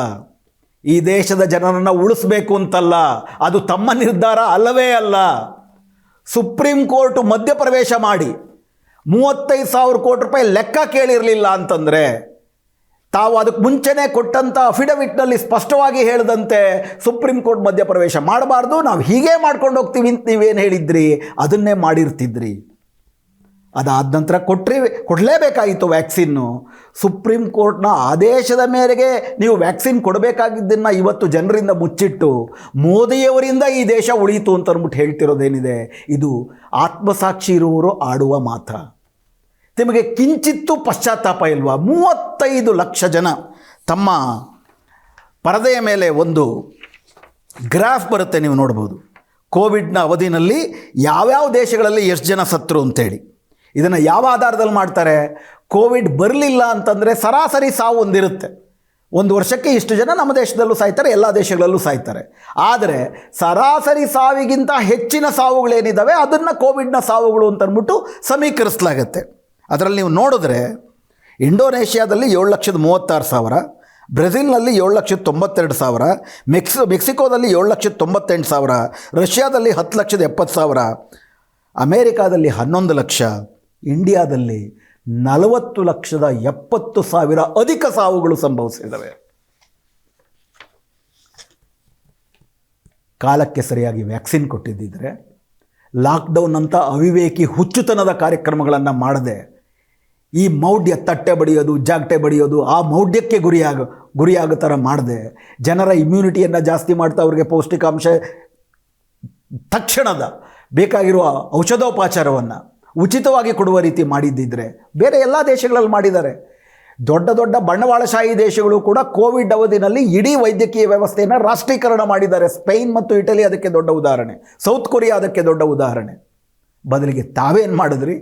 ಈ ದೇಶದ ಜನರನ್ನು ಉಳಿಸ್ಬೇಕು ಅಂತಲ್ಲ. ಅದು ತಮ್ಮ ನಿರ್ಧಾರ ಅಲ್ಲವೇ ಅಲ್ಲ. ಸುಪ್ರೀಂ ಕೋರ್ಟ್ ಮಧ್ಯಪ್ರವೇಶ ಮಾಡಿ ಮೂವತ್ತೈದು ಸಾವಿರ ಕೋಟಿ ರೂಪಾಯಿ ಲೆಕ್ಕ ಕೇಳಿರಲಿಲ್ಲ ಅಂತಂದರೆ ತಾವು ಅದಕ್ಕೆ ಮುಂಚೆನೇ ಕೊಟ್ಟಂಥ ಅಫಿಡವಿಟ್ನಲ್ಲಿ ಸ್ಪಷ್ಟವಾಗಿ ಹೇಳಿದಂತೆ ಸುಪ್ರೀಂ ಕೋರ್ಟ್ ಮಧ್ಯಪ್ರವೇಶ ಮಾಡಬಾರ್ದು. ನಾವು ಹೀಗೆ ಮಾಡ್ಕೊಂಡು ಹೋಗ್ತೀವಿ ಅಂತ ನೀವೇನು ಹೇಳಿದ್ರಿ? ಅದನ್ನೇ ಮಾಡಿರ್ತಿದ್ರಿ. ಅದಾದ ನಂತರ ಕೊಟ್ಟರೆ ಕೊಡಲೇಬೇಕಾಗಿತ್ತು ವ್ಯಾಕ್ಸಿನ್ನು. ಸುಪ್ರೀಂ ಕೋರ್ಟ್ನ ಆದೇಶದ ಮೇರೆಗೆ ನೀವು ವ್ಯಾಕ್ಸಿನ್ ಕೊಡಬೇಕಾಗಿದ್ದನ್ನು ಇವತ್ತು ಜನರಿಂದ ಮುಚ್ಚಿಟ್ಟು ಮೋದಿಯವರಿಂದ ಈ ದೇಶ ಉಳಿಯಿತು ಅಂತ ಅಂದ್ಬಿಟ್ಟು ಹೇಳ್ತಿರೋದೇನಿದೆ. ಇದು ಆತ್ಮಸಾಕ್ಷಿ ಇರುವವರು ಆಡುವ ಮಾತ್ರ. ನಿಮಗೆ ಕಿಂಚಿತ್ತೂ ಪಶ್ಚಾತ್ತಾಪ ಇಲ್ವಾ? ಮೂವತ್ತೈದು ಲಕ್ಷ ಜನ ತಮ್ಮ ಪರದೆಯ ಮೇಲೆ ಒಂದು ಗ್ರಾಫ್ ಬರುತ್ತೆ, ನೀವು ನೋಡ್ಬೋದು. ಕೋವಿಡ್ನ ಅವಧಿನಲ್ಲಿ ಯಾವ್ಯಾವ ದೇಶಗಳಲ್ಲಿ ಎಷ್ಟು ಜನ ಸತ್ರು ಅಂತೇಳಿ. ಇದನ್ನು ಯಾವ ಆಧಾರದಲ್ಲಿ ಮಾಡ್ತಾರೆ? ಕೋವಿಡ್ ಬರಲಿಲ್ಲ ಅಂತಂದರೆ ಸರಾಸರಿ ಸಾವು ಒಂದಿರುತ್ತೆ. ಒಂದು ವರ್ಷಕ್ಕೆ ಇಷ್ಟು ಜನ ನಮ್ಮ ದೇಶದಲ್ಲೂ ಸಾಯ್ತಾರೆ, ಎಲ್ಲ ದೇಶಗಳಲ್ಲೂ ಸಾಯ್ತಾರೆ. ಆದರೆ ಸರಾಸರಿ ಸಾವಿಗಿಂತ ಹೆಚ್ಚಿನ ಸಾವುಗಳೇನಿದ್ದಾವೆ ಅದನ್ನು ಕೋವಿಡ್ನ ಸಾವುಗಳು ಅಂತಂದ್ಬಿಟ್ಟು ಸಮೀಕರಿಸಲಾಗತ್ತೆ. ಅದರಲ್ಲಿ ನೀವು ನೋಡಿದ್ರೆ ಇಂಡೋನೇಷ್ಯಾದಲ್ಲಿ ಏಳು ಲಕ್ಷದ ಮೂವತ್ತಾರು ಸಾವಿರ, ಬ್ರೆಜಿಲ್ನಲ್ಲಿ ಏಳು ಲಕ್ಷದ ತೊಂಬತ್ತೆರಡು ಸಾವಿರ, ಮೆಕ್ಸ್, ಮೆಕ್ಸಿಕೋದಲ್ಲಿ ಏಳು ಲಕ್ಷದ ತೊಂಬತ್ತೆಂಟು ಸಾವಿರ, ರಷ್ಯಾದಲ್ಲಿ ಹತ್ತು ಲಕ್ಷದ ಎಪ್ಪತ್ತು ಸಾವಿರ, ಅಮೇರಿಕಾದಲ್ಲಿ ಹನ್ನೊಂದು ಲಕ್ಷ, ಇಂಡಿಯಾದಲ್ಲಿ ನಲವತ್ತು ಲಕ್ಷದ ಎಪ್ಪತ್ತು ಸಾವಿರ ಅಧಿಕ ಸಾವುಗಳು ಸಂಭವಿಸಿದ್ದಾವೆ ಕಾಲಕ್ಕೆ ಸರಿಯಾಗಿ ವ್ಯಾಕ್ಸಿನ್ ಕೊಟ್ಟಿದ್ದಿದ್ರೆ, ಲಾಕ್ಡೌನ್ ಅಂತ ಅವಿವೇಕಿ ಹುಚ್ಚುತನದ ಕಾರ್ಯಕ್ರಮಗಳನ್ನು ಮಾಡದೆ ಈ ಮೌಢ್ಯ ತಟ್ಟೆ ಬಡಿಯೋದು, ಜಾಗಟೆ ಬಡಿಯೋದು, ಆ ಮೌಢ್ಯಕ್ಕೆ ಗುರಿಯಾಗ, ಗುರಿಯಾಗೋ ಥರ ಮಾಡದೆ. ಜನರ ಇಮ್ಯುನಿಟಿಯನ್ನು ಜಾಸ್ತಿ ಮಾಡ್ತಾ ಅವ್ರಿಗೆ ಪೌಷ್ಟಿಕಾಂಶ ತಕ್ಷಣದ ಬೇಕಾಗಿರುವ ಔಷಧೋಪಚಾರವನ್ನು ಉಚಿತವಾಗಿ ಕೊಡುವ ರೀತಿ ಮಾಡಿದ್ದಿದ್ರೆ ಬೇರೆ ಎಲ್ಲ ದೇಶಗಳಲ್ಲಿ ಮಾಡಿದ್ದಾರೆ. ದೊಡ್ಡ ದೊಡ್ಡ ಬಂಡವಾಳಶಾಹಿ ದೇಶಗಳು ಕೂಡ ಕೋವಿಡ್ ಅವಧಿನಲ್ಲಿ ಇಡೀ ವೈದ್ಯಕೀಯ ವ್ಯವಸ್ಥೆಯನ್ನು ರಾಷ್ಟ್ರೀಕರಣ ಮಾಡಿದ್ದಾರೆ. ಸ್ಪೇನ್ ಮತ್ತು ಇಟಲಿ ಅದಕ್ಕೆ ದೊಡ್ಡ ಉದಾಹರಣೆ, ಸೌತ್ ಕೊರಿಯಾ ಅದಕ್ಕೆ ದೊಡ್ಡ ಉದಾಹರಣೆ. ಬದಲಿಗೆ ತಾವೇನು ಮಾಡಿದ್ರಿ?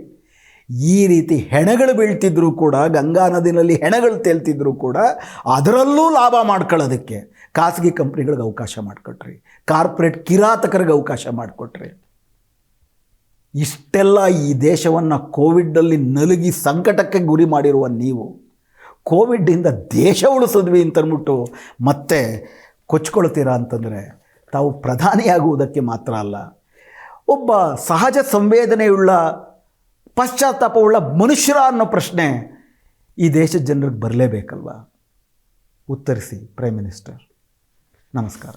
ಈ ರೀತಿ ಹೆಣಗಳು ಬೀಳ್ತಿದ್ರು ಕೂಡ, ಗಂಗಾ ನದಿನಲ್ಲಿ ಹೆಣಗಳು ತೇಲ್ತಿದ್ರು ಕೂಡ ಅದರಲ್ಲೂ ಲಾಭ ಮಾಡ್ಕೊಳ್ಳೋದಕ್ಕೆ ಖಾಸಗಿ ಕಂಪ್ನಿಗಳಿಗೆ ಅವಕಾಶ ಮಾಡಿಕೊಟ್ರಿ. ಕಾರ್ಪೊರೇಟ್ ಕಿರಾತಕರಿಗೆ ಅವಕಾಶ ಮಾಡಿಕೊಟ್ರಿ. ಇಷ್ಟೆಲ್ಲ ಈ ದೇಶವನ್ನು ಕೋವಿಡ್ನಲ್ಲಿ ನಲುಗಿ ಸಂಕಟಕ್ಕೆ ಗುರಿ ಮಾಡಿರುವ ನೀವು ಕೋವಿಡ್ಡಿಂದ ದೇಶ ಉಳಿಸಿದ್ವಿ ಅಂತಂದ್ಬಿಟ್ಟು ಮತ್ತೆ ಕೊಚ್ಕೊಳ್ತೀರಾ ಅಂತಂದರೆ ತಾವು ಪ್ರಧಾನಿಯಾಗುವುದಕ್ಕೆ ಮಾತ್ರ ಅಲ್ಲ. ಒಬ್ಬ ಸಹಜ ಸಂವೇದನೆಯುಳ್ಳ ಪಶ್ಚಾತ್ತಾಪವುಳ್ಳ ಮನುಷ್ಯರ ಅನ್ನೋ ಪ್ರಶ್ನೆ ಈ ದೇಶದ ಜನರಿಗೆ ಬರಲೇಬೇಕಲ್ವಾ? ಉತ್ತರಿಸಿ ಪ್ರೈಮ್ ಮಿನಿಸ್ಟರ್ ನಮಸ್ಕಾರ.